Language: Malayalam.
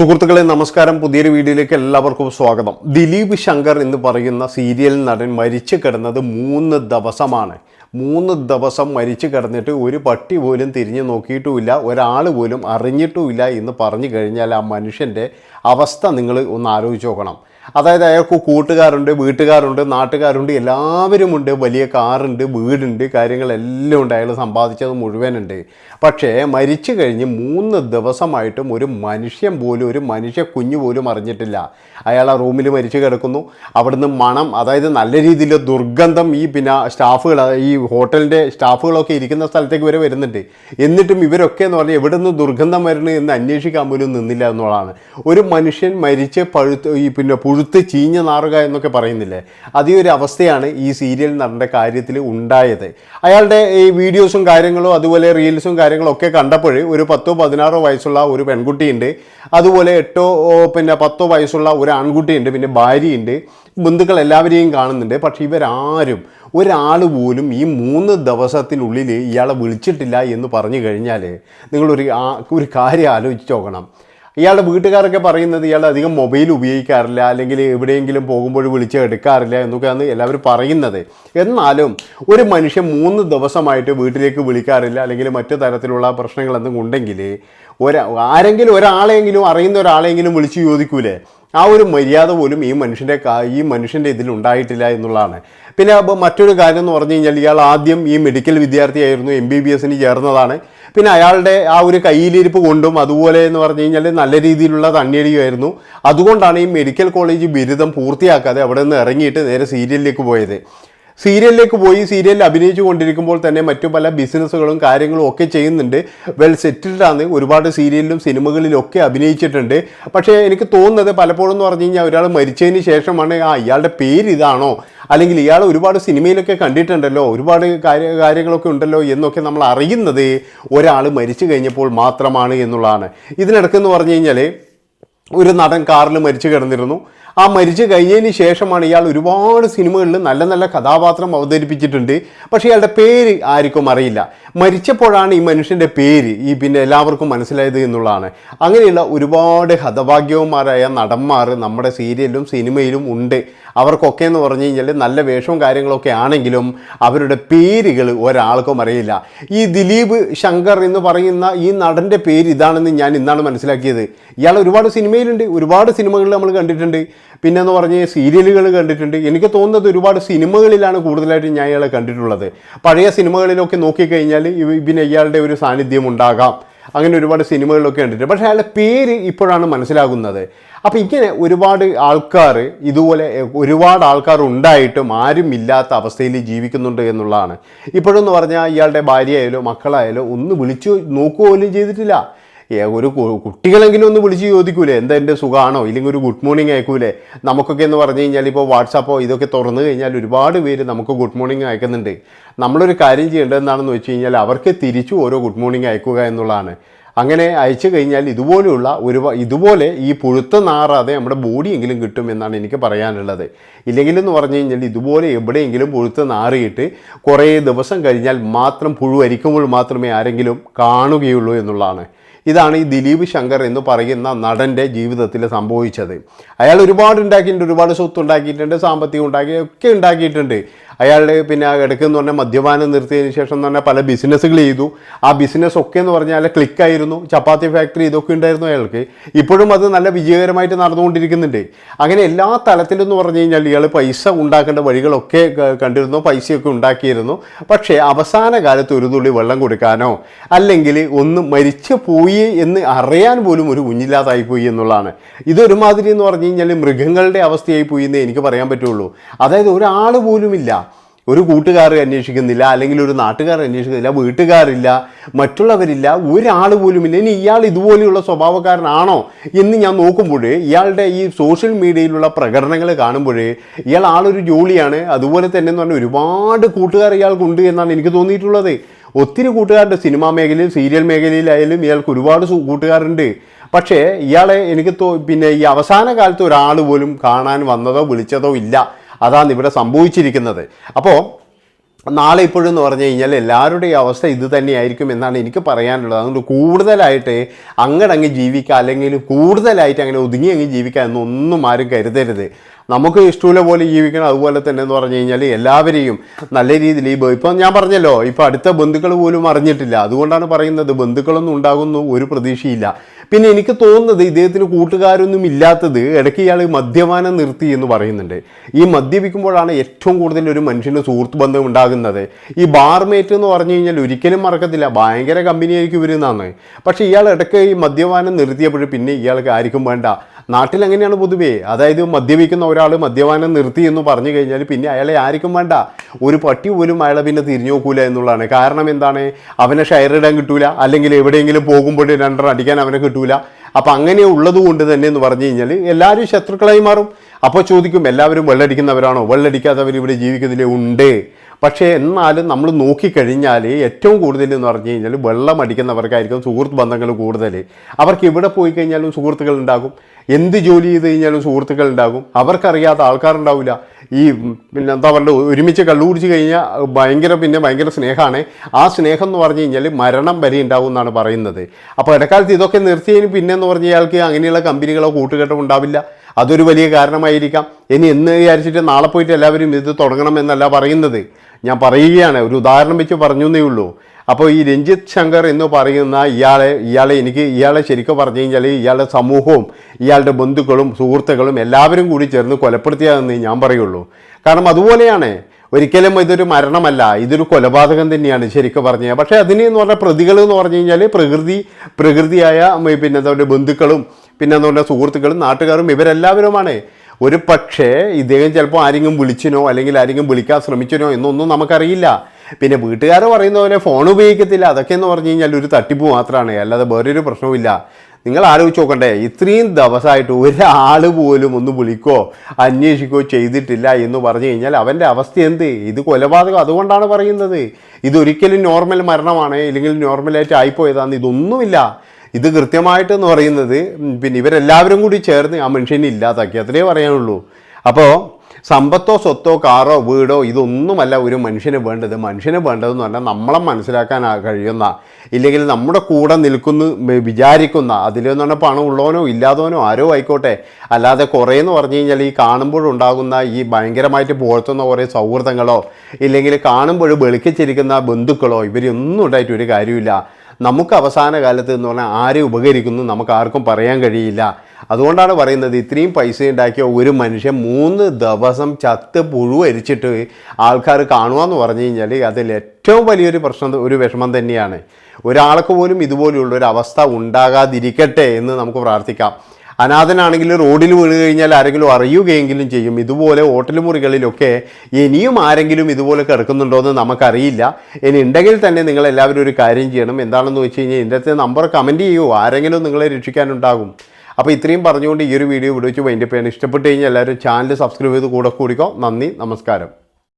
സുഹൃത്തുക്കളെ നമസ്കാരം. പുതിയൊരു വീഡിയോയിലേക്ക് എല്ലാവർക്കും സ്വാഗതം. ദിലീപ് ശങ്കർ എന്ന് പറയുന്ന സീരിയൽ നടൻ മരിച്ചു കിടന്നത് മൂന്ന് ദിവസമാണ്. മൂന്ന് ദിവസം മരിച്ചു കിടന്നിട്ട് ഒരു പട്ടി പോലും തിരിഞ്ഞു നോക്കിയിട്ടുമില്ല. ഒരാൾ പോലും അറിഞ്ഞിട്ടുമില്ല എന്ന് പറഞ്ഞു കഴിഞ്ഞാൽ ആ മനുഷ്യന്റെ അവസ്ഥ നിങ്ങൾ ഒന്ന് ആലോചിച്ച് നോക്കണം. അതായത് അയാൾക്ക് കൂട്ടുകാരുണ്ട് വീട്ടുകാരുണ്ട് നാട്ടുകാരുണ്ട് എല്ലാവരുമുണ്ട്. വലിയ കാറുണ്ട് വീടുണ്ട് കാര്യങ്ങളെല്ലാം ഉണ്ട് അയാൾ സമ്പാദിച്ചത് മുഴുവനുണ്ട്. പക്ഷേ മരിച്ചു കഴിഞ്ഞ് മൂന്ന് ദിവസമായിട്ടും ഒരു മനുഷ്യൻ പോലും ഒരു മനുഷ്യ കുഞ്ഞു പോലും അറിഞ്ഞിട്ടില്ല. അയാൾ ആ റൂമിൽ മരിച്ചു കിടക്കുന്നു. അവിടുന്ന് മണം അതായത് നല്ല രീതിയിൽ ദുർഗന്ധം ഈ പിന്നെ സ്റ്റാഫുകൾ ഈ ഹോട്ടലിന്റെ സ്റ്റാഫുകളൊക്കെ ഇരിക്കുന്ന സ്ഥലത്തേക്ക് വരെ വരുന്നുണ്ട്. എന്നിട്ടും ഇവരൊക്കെ എന്ന് പറഞ്ഞാൽ എവിടെ നിന്ന് ദുർഗന്ധം വരുന്നത് എന്ന് അന്വേഷിക്കാൻ പോലും നിന്നില്ല എന്നുള്ളതാണ്. ഒരു മനുഷ്യൻ മരിച്ച് പഴുത്ത് ഈ പിന്നെ പുഴുത്ത് ചീഞ്ഞ നാറുക എന്നൊക്കെ പറയുന്നില്ലേ? അതേ ഒരു അവസ്ഥയാണ് ഈ സീരിയൽ നടന്റെ കാര്യത്തിൽ ഉണ്ടായത്. അയാളുടെ ഈ വീഡിയോസും കാര്യങ്ങളും അതുപോലെ റീൽസും കാര്യങ്ങളും ഒക്കെ കണ്ടപ്പോൾ ഒരു പത്തോ പതിനാറോ വയസ്സുള്ള ഒരു പെൺകുട്ടിയുണ്ട്. അതുപോലെ എട്ടോ പിന്നെ പത്തോ വയസ്സുള്ള ഒരു ആൺകുട്ടിയുണ്ട്. പിന്നെ ഭാര്യയുണ്ട്. ബന്ധുക്കൾ എല്ലാവരെയും കാണുന്നുണ്ട്. പക്ഷേ ഇവരാരും ഒരാൾ പോലും ഈ മൂന്ന് ദിവസത്തിനുള്ളിൽ ഇയാളെ വിളിച്ചിട്ടില്ല എന്ന് പറഞ്ഞു കഴിഞ്ഞാൽ നിങ്ങളൊരു ഒരു കാര്യം ആലോചിച്ച് നോക്കണം. ഇയാളുടെ വീട്ടുകാരൊക്കെ പറയുന്നത് ഇയാൾ അധികം മൊബൈൽ ഉപയോഗിക്കാറില്ല അല്ലെങ്കിൽ എവിടെയെങ്കിലും പോകുമ്പോൾ വിളിച്ച് എടുക്കാറില്ല എന്നൊക്കെയാണ് എല്ലാവരും പറയുന്നത്. എന്നാലും ഒരു മനുഷ്യൻ മൂന്ന് ദിവസമായിട്ട് വീട്ടിലേക്ക് വിളിക്കാറില്ല അല്ലെങ്കിൽ മറ്റു തരത്തിലുള്ള പ്രശ്നങ്ങൾ എന്തെങ്കിലും ഉണ്ടെങ്കിൽ ഒരാ ആരെങ്കിലും ഒരാളെങ്കിലും അറിയുന്ന ഒരാളെങ്കിലും വിളിച്ച് ചോദിക്കൂലേ? ആ ഒരു മര്യാദ പോലും ഈ മനുഷ്യന്റെ ഈ മനുഷ്യന്റെ ഇതിൽ ഉണ്ടായിട്ടില്ല എന്നുള്ളതാണ്. പിന്നെ അപ്പോൾ മറ്റൊരു കാര്യം എന്ന് പറഞ്ഞു കഴിഞ്ഞാൽ ഇയാൾ ആദ്യം ഈ മെഡിക്കൽ വിദ്യാർത്ഥിയായിരുന്നു എം ബി ബി എസിന് ചേർന്നതാണ്. പിന്നെ അയാളുടെ ആ ഒരു കയ്യിലിരിപ്പ് കൊണ്ടും അതുപോലെ എന്ന് പറഞ്ഞു കഴിഞ്ഞാൽ നല്ല രീതിയിലുള്ള തണ്ണിയടിയുമായിരുന്നു അതുകൊണ്ടാണ് ഈ മെഡിക്കൽ കോളേജ് ബിരുദം പൂർത്തിയാക്കാതെ അവിടെ നിന്ന് ഇറങ്ങിയിട്ട് നേരെ സീരിയലിലേക്ക് പോയത്. സീരിയലിലേക്ക് പോയി സീരിയലിൽ അഭിനയിച്ചു കൊണ്ടിരിക്കുമ്പോൾ തന്നെ മറ്റു പല ബിസിനസ്സുകളും കാര്യങ്ങളും ഒക്കെ ചെയ്യുന്നുണ്ട്. വെൽ സെറ്റിൽഡ് ആണ്. ഒരുപാട് സീരിയലിലും സിനിമകളിലും ഒക്കെ അഭിനയിച്ചിട്ടുണ്ട്. പക്ഷേ എനിക്ക് തോന്നുന്നത് പലപ്പോഴും എന്ന് പറഞ്ഞു കഴിഞ്ഞാൽ ഒരാൾ മരിച്ചതിന് ശേഷമാണ് ആ ഇയാളുടെ പേര് ഇതാണോ? അല്ലെങ്കിൽ ഇയാൾ ഒരുപാട് സിനിമയിലൊക്കെ കണ്ടിട്ടുണ്ടല്ലോ ഒരുപാട് കാര്യ കാര്യങ്ങളൊക്കെ ഉണ്ടല്ലോ എന്നൊക്കെ നമ്മൾ അറിയുന്നത് ഒരാൾ മരിച്ചു കഴിഞ്ഞപ്പോൾ മാത്രമാണ് എന്നുള്ളതാണ്. ഇതിനിടക്കെന്ന് പറഞ്ഞു കഴിഞ്ഞാൽ ഒരു നടൻ കാറിൽ മരിച്ചു കിടന്നിരുന്നു. ആ മരിച്ചു കഴിഞ്ഞതിന് ശേഷമാണ് ഇയാൾ ഒരുപാട് സിനിമകളിൽ നല്ല നല്ല കഥാപാത്രം അവതരിപ്പിച്ചിട്ടുണ്ട്. പക്ഷേ ഇയാളുടെ പേര് ആർക്കും അറിയില്ല. മരിച്ചപ്പോഴാണ് ഈ മനുഷ്യന്റെ പേര് ഈ പിന്നെ എല്ലാവർക്കും മനസ്സിലായത് എന്നുള്ളതാണ്. അങ്ങനെയുള്ള ഒരുപാട് ഹതഭാഗ്യവന്മാരായ നടന്മാർ നമ്മുടെ സീരിയലിലും സിനിമയിലും ഉണ്ട്. അവർക്കൊക്കെ എന്ന് പറഞ്ഞു കഴിഞ്ഞാൽ നല്ല വേഷവും കാര്യങ്ങളൊക്കെ ആണെങ്കിലും അവരുടെ പേരുകൾ ഒരാൾക്കും അറിയില്ല. ഈ ദിലീപ് ശങ്കർ എന്ന് പറയുന്ന ഈ നടന്റെ പേര് ഇതാണെന്ന് ഞാൻ ഇന്നാണ് മനസ്സിലാക്കിയത്. ഇയാൾ ഒരുപാട് സിനിമയിലുണ്ട് ഒരുപാട് സിനിമകളിൽ നമ്മൾ കണ്ടിട്ടുണ്ട്. പിന്നെ എന്ന് പറഞ്ഞ് സീരിയലുകൾ കണ്ടിട്ടുണ്ട്. എനിക്ക് തോന്നുന്നത് ഒരുപാട് സിനിമകളിലാണ് കൂടുതലായിട്ട് ഞാൻ ഇയാളെ കണ്ടിട്ടുള്ളത്. പഴയ സിനിമകളിലൊക്കെ നോക്കിക്കഴിഞ്ഞാൽ പിന്നെ ഇയാളുടെ ഒരു സാന്നിധ്യം ഉണ്ടാകാം. അങ്ങനെ ഒരുപാട് സിനിമകളിലൊക്കെ കണ്ടിട്ടുണ്ട്. പക്ഷേ അയാളുടെ പേര് ഇപ്പോഴാണ് മനസ്സിലാകുന്നത്. അപ്പോൾ ഇങ്ങനെ ഒരുപാട് ആൾക്കാർ ഇതുപോലെ ഒരുപാട് ആൾക്കാർ ഉണ്ടായിട്ടും ആരും ഇല്ലാത്ത അവസ്ഥയിൽ ജീവിക്കുന്നുണ്ട് എന്നുള്ളതാണ്. ഇപ്പോഴെന്ന് പറഞ്ഞാൽ ഇയാളുടെ ഭാര്യയായാലോ മക്കളായാലോ ഒന്ന് വിളിച്ചു നോക്കുക പോലും ചെയ്തിട്ടില്ല. ഒരു കുട്ടികളെങ്കിലും ഒന്ന് വിളിച്ച് ചോദിക്കൂലേ എന്താ എന്റെ സുഖമാണോ ഇല്ലെങ്കിൽ ഒരു ഗുഡ് മോർണിംഗ് അയക്കൂലേ? നമുക്കൊക്കെ എന്ന് പറഞ്ഞു കഴിഞ്ഞാൽ ഇപ്പോൾ വാട്സാപ്പോ ഇതൊക്കെ തുറന്നു കഴിഞ്ഞാൽ ഒരുപാട് പേര് നമുക്ക് ഗുഡ് മോർണിംഗ് അയക്കുന്നുണ്ട്. നമ്മളൊരു കാര്യം ചെയ്യേണ്ടതെന്നാണെന്ന് വെച്ച് കഴിഞ്ഞാൽ അവർക്ക് തിരിച്ചു ഓരോ ഗുഡ് മോർണിംഗ് അയക്കുക എന്നുള്ളതാണ്. അങ്ങനെ അയച്ചു കഴിഞ്ഞാൽ ഇതുപോലെയുള്ള ഒരു ഇതുപോലെ ഈ പുഴുത്ത നാറാതെ നമ്മുടെ ബോഡിയെങ്കിലും കിട്ടും എന്നാണ് എനിക്ക് പറയാനുള്ളത്. ഇല്ലെങ്കിലെന്ന് പറഞ്ഞു കഴിഞ്ഞാൽ ഇതുപോലെ എവിടെയെങ്കിലും പുഴുത്ത നാറിയിട്ട് കുറേ ദിവസം കഴിഞ്ഞാൽ മാത്രം പുഴു അരിക്കുമ്പോൾ മാത്രമേ ആരെങ്കിലും കാണുകയുള്ളൂ എന്നുള്ളതാണ്. ഇതാണ് ഈ ദിലീപ് ശങ്കർ എന്ന് പറയുന്ന നടന്റെ ജീവിതത്തിൽ സംഭവിച്ചത്. അയാൾ ഒരുപാട് ഉണ്ടാക്കിയിട്ടുണ്ട് ഒരുപാട് സ്വത്ത് ഉണ്ടാക്കിയിട്ടുണ്ട് സാമ്പത്തികം ഉണ്ടാക്കി ഒക്കെ ഉണ്ടാക്കിയിട്ടുണ്ട്. അയാളുടെ പിന്നെ ഇടയ്ക്ക് എന്ന് പറഞ്ഞാൽ മദ്യപാനം നിർത്തിയതിന് ശേഷം എന്ന് പറഞ്ഞാൽ പല ബിസിനസ്സുകൾ ചെയ്തു. ആ ബിസിനസ് ഒക്കെ എന്ന് പറഞ്ഞാൽ ക്ലിക്കായിരുന്നു. ചപ്പാത്തി ഫാക്ടറി ഇതൊക്കെ ഉണ്ടായിരുന്നു അയാൾക്ക്. ഇപ്പോഴും അത് നല്ല വിജയകരമായിട്ട് നടന്നുകൊണ്ടിരിക്കുന്നുണ്ട്. അങ്ങനെ എല്ലാ തലത്തിലെന്ന് പറഞ്ഞു കഴിഞ്ഞാൽ ഇയാൾ പൈസ ഉണ്ടാക്കേണ്ട വഴികളൊക്കെ കണ്ടിരുന്നു. പൈസയൊക്കെ ഉണ്ടാക്കിയിരുന്നു. പക്ഷേ അവസാന കാലത്ത് ഒരു തുള്ളി വെള്ളം കൊടുക്കാനോ അല്ലെങ്കിൽ ഒന്ന് മരിച്ചു പോയി എന്ന് അറിയാൻ പോലും ഒരു കുഞ്ഞില്ലാതായി പോയി എന്നുള്ളതാണ്. ഇതൊരുമാതിരി എന്ന് പറഞ്ഞു കഴിഞ്ഞാൽ മൃഗങ്ങളുടെ അവസ്ഥയായി പോയി എന്ന് എനിക്ക് പറയാൻ പറ്റുള്ളൂ. അതായത് ഒരാൾ പോലുമില്ല. ഒരു കൂട്ടുകാർ അന്വേഷിക്കുന്നില്ല അല്ലെങ്കിൽ ഒരു നാട്ടുകാർ അന്വേഷിക്കുന്നില്ല വീട്ടുകാരില്ല മറ്റുള്ളവരില്ല ഒരാൾ പോലും ഇല്ല. ഇനി ഇയാൾ ഇതുപോലെയുള്ള സ്വഭാവക്കാരനാണോ എന്ന് ഞാൻ നോക്കുമ്പോൾ ഇയാളുടെ ഈ സോഷ്യൽ മീഡിയയിലുള്ള പ്രകടനങ്ങൾ കാണുമ്പോൾ ഇയാൾ ആളൊരു ജോലിയാണ് അതുപോലെ തന്നെ എന്ന് പറഞ്ഞാൽ ഒരുപാട് കൂട്ടുകാർ ഇയാൾക്കുണ്ട് എന്നാണ് എനിക്ക് തോന്നിയിട്ടുള്ളത്. ഒത്തിരി കൂട്ടുകാരുടെ സിനിമാ മേഖലയിൽ സീരിയൽ മേഖലയിലായാലും ഇയാൾക്ക് ഒരുപാട് കൂട്ടുകാരുണ്ട്. പക്ഷേ ഇയാളെ എനിക്ക് പിന്നെ ഈ അവസാന കാലത്ത് ഒരാൾ പോലും കാണാൻ വന്നതോ വിളിച്ചതോ ഇല്ല. അതാണ് ഇവിടെ സംഭവിച്ചിരിക്കുന്നത്. അപ്പോൾ നാളെ ഇപ്പോഴെന്ന് പറഞ്ഞു കഴിഞ്ഞാൽ എല്ലാവരുടെയും അവസ്ഥ ഇത് തന്നെയായിരിക്കും എന്നാണ് എനിക്ക് പറയാനുള്ളത്. അതുകൊണ്ട് കൂടുതലായിട്ട് അങ്ങടങ്ങ് ജീവിക്കുക അല്ലെങ്കിൽ കൂടുതലായിട്ട് അങ്ങനെ ഒതുങ്ങി അങ്ങ് ജീവിക്കുക എന്നൊന്നും ആരും കരുതരുത്. നമുക്ക് ഇഷ്ടമുള്ള പോലെ ജീവിക്കണം അതുപോലെ തന്നെ എന്ന് പറഞ്ഞു കഴിഞ്ഞാൽ എല്ലാവരെയും നല്ല രീതിയിൽ ഈ ഇപ്പം ഞാൻ പറഞ്ഞല്ലോ ഇപ്പം അടുത്ത ബന്ധുക്കൾ പോലും അറിഞ്ഞിട്ടില്ല. അതുകൊണ്ടാണ് പറയുന്നത് ബന്ധുക്കളൊന്നും ഉണ്ടാകുന്നു ഒരു പ്രതീക്ഷയില്ല. പിന്നെ എനിക്ക് തോന്നുന്നത് ഇദ്ദേഹത്തിന് കൂട്ടുകാരൊന്നും ഇല്ലാത്തത് ഇടയ്ക്ക് ഇയാൾ മദ്യപാനം നിർത്തി എന്ന് പറയുന്നുണ്ട്. ഈ മദ്യപിക്കുമ്പോഴാണ് ഏറ്റവും കൂടുതൽ ഒരു മനുഷ്യന് സുഹൃത്ത് ബന്ധം ഉണ്ടാകുന്നത്. ഈ ബാർമേറ്റ് എന്ന് പറഞ്ഞു കഴിഞ്ഞാൽ ഒരിക്കലും മറക്കത്തില്ല. ഭയങ്കര കമ്പനിയായിരിക്കും ഇവരുന്നാണ് പക്ഷേ ഇയാൾ ഇടയ്ക്ക് ഈ മദ്യപാനം നിർത്തിയപ്പോൾ പിന്നെ ഇയാൾക്ക് ആർക്കും വേണ്ട. നാട്ടിൽ എങ്ങനെയാണ് പൊതുവേ? അതായത് മദ്യപിക്കുന്ന ഒരാൾ മദ്യപാനം നിർത്തി എന്ന് പറഞ്ഞു കഴിഞ്ഞാൽ പിന്നെ അയാളെ ആർക്കും വേണ്ട. ഒരു പട്ടി പോലും അയാളെ പിന്നെ തിരിഞ്ഞു നോക്കൂല എന്നുള്ളതാണ്. കാരണം എന്താണ്? അവനെ ഷെയർ ഇടാൻ കിട്ടൂല. അല്ലെങ്കിൽ എവിടെയെങ്കിലും പോകുമ്പോൾ രണ്ടെണ്ണം അടിക്കാൻ അവനെ കിട്ടൂല. അപ്പം അങ്ങനെ ഉള്ളത് കൊണ്ട് തന്നെ എന്ന് പറഞ്ഞു കഴിഞ്ഞാൽ എല്ലാവരും ശത്രുക്കളായി മാറും. അപ്പോൾ ചോദിക്കും എല്ലാവരും വെള്ളടിക്കുന്നവരാണോ? വെള്ളടിക്കാത്തവർ ഇവിടെ ജീവിക്കുന്നതിലേ ഉണ്ട്. പക്ഷേ എന്നാലും നമ്മൾ നോക്കിക്കഴിഞ്ഞാൽ ഏറ്റവും കൂടുതൽ എന്ന് പറഞ്ഞു കഴിഞ്ഞാൽ വെള്ളം അടിക്കുന്നവർക്കായിരിക്കും സുഹൃത്ത് ബന്ധങ്ങൾ കൂടുതൽ അവർക്ക് ഇവിടെ പോയി കഴിഞ്ഞാലും സുഹൃത്തുക്കൾ ഉണ്ടാകും. എന്ത് ജോലി ചെയ്ത് കഴിഞ്ഞാലും സുഹൃത്തുക്കൾ ഉണ്ടാകും. അവർക്കറിയാത്ത ആൾക്കാരുണ്ടാവില്ല ഈ പിന്നെ എന്താ പറയുക ഒരുമിച്ച് കള്ളു കുടിച്ച് കഴിഞ്ഞാൽ ഭയങ്കര പിന്നെ ഭയങ്കര സ്നേഹമാണ് ആ സ്നേഹം എന്ന് പറഞ്ഞു കഴിഞ്ഞാൽ മരണം വരെ ഉണ്ടാവും എന്നാണ് പറയുന്നത്. അപ്പോൾ ഇടക്കാലത്ത് ഇതൊക്കെ നിർത്തിയതിന് പിന്നെ എന്ന് പറഞ്ഞ ഇയാൾക്ക് അങ്ങനെയുള്ള കമ്പനികളോ കൂട്ടുകെട്ടോ ഉണ്ടാവില്ല. അതൊരു വലിയ കാരണമായിരിക്കാം. ഇനി എന്ന് വിചാരിച്ചിട്ട് നാളെ പോയിട്ട് എല്ലാവരും ഇത് തുടങ്ങണം എന്നല്ല പറയുന്നത്. ഞാൻ പറയുകയാണ് ഒരു ഉദാഹരണം വെച്ച് പറഞ്ഞു എന്നേ ഉള്ളൂ. അപ്പോൾ ഈ രഞ്ജിത്ത് ശങ്കർ എന്ന് പറയുന്ന ഇയാളെ ഇയാളെ എനിക്ക് ഇയാളെ ശരിക്കും പറഞ്ഞു കഴിഞ്ഞാൽ ഇയാളുടെ സമൂഹവും ഇയാളുടെ ബന്ധുക്കളും സുഹൃത്തുക്കളും എല്ലാവരും കൂടി ചേർന്ന് കൊലപ്പെടുത്തിയതെന്ന് ഞാൻ പറയുള്ളൂ. കാരണം അതുപോലെയാണ് ഒരിക്കലും ഇതൊരു മരണമല്ല ഇതൊരു കൊലപാതകം തന്നെയാണ് ശരിക്കും പറഞ്ഞത് പക്ഷേ അതിന് എന്ന് പറഞ്ഞാൽ പ്രതികൾ എന്ന് പറഞ്ഞു കഴിഞ്ഞാൽ പ്രകൃതി പ്രകൃതിയായ പിന്നെ എന്താ പറയുക ബന്ധുക്കളും പിന്നെ എന്താ പറയുക സുഹൃത്തുക്കളും നാട്ടുകാരും ഇവരെല്ലാവരുമാണ്. ഒരു പക്ഷേ ഇദ്ദേഹം ചിലപ്പോൾ ആരെങ്കിലും വിളിച്ചിനോ അല്ലെങ്കിൽ ആരെങ്കിലും വിളിക്കാൻ ശ്രമിച്ചിനോ എന്നൊന്നും നമുക്കറിയില്ല. പിന്നെ വീട്ടുകാർ പറയുന്ന പോലെ ഫോൺ ഉപയോഗിക്കത്തില്ല. അതൊക്കെ എന്ന് പറഞ്ഞു കഴിഞ്ഞാൽ ഒരു തട്ടിപ്പ് മാത്രമാണ് അല്ലാതെ വേറൊരു പ്രശ്നവുമില്ല. നിങ്ങൾ ആലോചിച്ച് നോക്കണ്ടേ ഇത്രയും ദിവസമായിട്ട് ഒരാൾ പോലും ഒന്ന് വിളിക്കോ അന്വേഷിക്കോ ചെയ്തിട്ടില്ല എന്ന് പറഞ്ഞു കഴിഞ്ഞാൽ അവന്റെ അവസ്ഥ എന്ത്? ഇത് കൊലപാതകം അതുകൊണ്ടാണ് പറയുന്നത്. ഇതൊരിക്കലും നോർമൽ മരണമാണ്. ഇല്ലെങ്കിൽ നോർമലായിട്ട് ആയിപ്പോയതാണ് ഇതൊന്നുമില്ല. ഇത് കൃത്യമായിട്ട് എന്ന് പറയുന്നത് പിന്നെ ഇവരെല്ലാവരും കൂടി ചേർന്ന് ആ മനുഷ്യനെ ഇല്ലാതാക്കി. അത്രേ പറയാനുള്ളൂ. അപ്പോൾ സമ്പത്തോ സ്വത്തോ കാറോ വീടോ ഇതൊന്നുമല്ല ഒരു മനുഷ്യന് വേണ്ടത്. മനുഷ്യന് വേണ്ടതെന്ന് പറഞ്ഞാൽ നമ്മളെ മനസ്സിലാക്കാൻ കഴിയുന്ന ഇല്ലെങ്കിൽ നമ്മുടെ കൂടെ നിൽക്കുന്നു വിചാരിക്കുന്ന അതിലെന്ന് പറഞ്ഞാൽ പണം ഉള്ളവനോ ഇല്ലാത്തവനോ ആരോ ആയിക്കോട്ടെ. അല്ലാതെ കുറേ എന്ന് പറഞ്ഞു കഴിഞ്ഞാൽ ഈ കാണുമ്പോഴുണ്ടാകുന്ന ഈ ഭയങ്കരമായിട്ട് പുകഴ്ത്തുന്ന കുറേ സൗഹൃദങ്ങളോ ഇല്ലെങ്കിൽ കാണുമ്പോൾ വെളുക്കിച്ചിരിക്കുന്ന ബന്ധുക്കളോ ഇവരൊന്നും ഉണ്ടായിട്ട് ഒരു കാര്യമില്ല. നമുക്ക് അവസാന കാലത്ത് എന്ന് പറഞ്ഞാൽ ആരെ ഉപകരിക്കുന്നു നമുക്ക് ആർക്കും പറയാൻ കഴിയില്ല. അതുകൊണ്ടാണ് പറയുന്നത് ഇത്രയും പൈസ ഉണ്ടാക്കിയ ഒരു മനുഷ്യൻ മൂന്ന് ദിവസം ചത്ത് പുഴുവരിച്ചിട്ട് ആൾക്കാർ കാണുക പറഞ്ഞു കഴിഞ്ഞാൽ അതിൽ ഏറ്റവും വലിയൊരു പ്രശ്നം ഒരു വിഷമം തന്നെയാണ്. ഒരാൾക്ക് പോലും ഇതുപോലെയുള്ള ഒരു അവസ്ഥ ഉണ്ടാകാതിരിക്കട്ടെ എന്ന് നമുക്ക് പ്രാർത്ഥിക്കാം. അനാഥനാണെങ്കിൽ റോഡിൽ വീണ് കഴിഞ്ഞാൽ ആരെങ്കിലും അറിയുകയെങ്കിലും ചെയ്യും. ഇതുപോലെ ഹോട്ടൽ മുറികളിലൊക്കെ ഇനിയും ആരെങ്കിലും ഇതുപോലെ കിടക്കുന്നുണ്ടോ എന്ന് നമുക്കറിയില്ല. ഇനി ഉണ്ടെങ്കിൽ തന്നെ നിങ്ങൾ എല്ലാവരും ഒരു കാര്യം ചെയ്യണം. എന്താണെന്ന് വെച്ച് കഴിഞ്ഞാൽ ഇതിന്റെ നമ്പർ കമന്റ് ചെയ്യുമോ ആരെങ്കിലും നിങ്ങളെ രക്ഷിക്കാനുണ്ടാകും. അപ്പോൾ ഇത്രയും പറഞ്ഞുകൊണ്ട് ഈ ഒരു വീഡിയോ ഇവിടെ വൈൻഡപ്പ് ചെയ്യാൻ ഇഷ്ടപ്പെട്ട് കഴിഞ്ഞാൽ എല്ലാവരും ചാനൽ സബ്സ്ക്രൈബ് ചെയ്ത് കൂടെ കൂടിക്കോ. നന്ദി നമസ്കാരം.